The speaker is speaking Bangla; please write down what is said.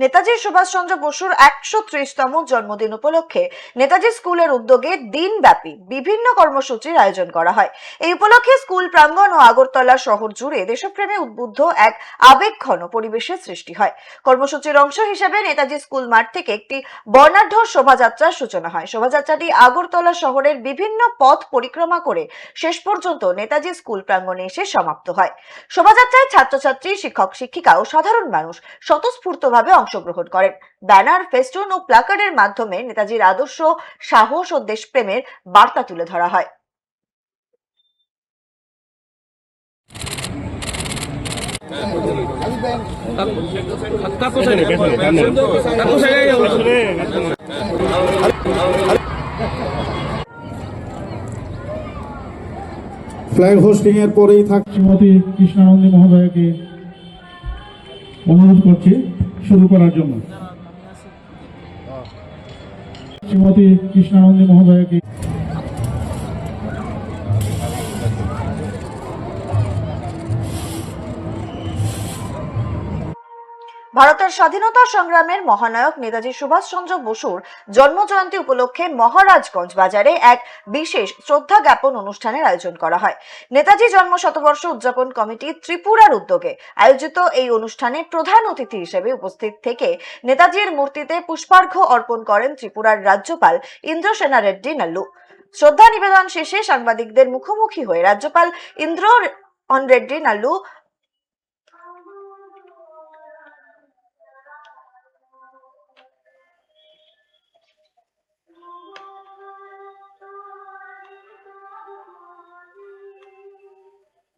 নেতাজি সুভাষচন্দ্র বসুর একশো ত্রিশতম জন্মদিন উপলক্ষে নেতাজি স্কুলের উদ্যোগে দিনব্যাপী বিভিন্ন কর্মসূচির আয়োজন করা হয়। এই উপলক্ষে স্কুল প্রাঙ্গণ ও আগরতলা শহর জুড়ে দেশপ্রেমে উদ্বুদ্ধ এক আবেগঘন পরিবেশের সৃষ্টি হয়। কর্মসূচির অংশ হিসেবে নেতাজি স্কুল মাঠ থেকে একটি বর্ণাঢ্য শোভাযাত্রার সূচনা হয়। শোভাযাত্রাটি আগরতলা শহরের বিভিন্ন পথ পরিক্রমা করে শেষ পর্যন্ত নেতাজি স্কুল প্রাঙ্গণে এসে সমাপ্ত হয়। শোভাযাত্রায় ছাত্রছাত্রী, শিক্ষক, শিক্ষিকা ও সাধারণ মানুষ স্বতঃস্ফূর্তভাবে অংশগ্রহণ করেন। ব্যানার ফেস্টুন ও প্লাকার্ডের মাধ্যমে নেতাজির আদর্শ সাহস ও দেশপ্রেমের বার্তা তুলে ধরা হয়। ফ্ল্যাগ হোস্টিং এর পরেই থাক শ্রীমতী কৃষ্ণানন্দী মহোদয়কে অনুরোধ করছি। শুরু করার জন্য। শ্রীমতী কৃষ্ণানন্দী মহোদয়কে ভারতের স্বাধীনতা সংগ্রামের মহানায়ক নেতাজি সুভাষচন্দ্র বসুর জন্মজয়ন্তী উপলক্ষে মহারাজগঞ্জ বাজারে এক বিশেষ শ্রদ্ধা জ্ঞাপন অনুষ্ঠানের আয়োজন করা হয়। নেতাজি জন্ম শতবর্ষ উদযাপন কমিটি ত্রিপুরার উদ্যোগে আয়োজিত এই অনুষ্ঠানে প্রধান অতিথি হিসেবে উপস্থিত থেকে নেতাজির মূর্তিতে পুষ্পার্ঘ্য অর্পণ করেন ত্রিপুরার রাজ্যপাল ইন্দ্রসেনা রেড্ডি নাল্লু। শ্রদ্ধা নিবেদন শেষে সাংবাদিকদের মুখোমুখি হয়ে রাজ্যপাল ইন্দ্র অন রেড্ডি নাল্লু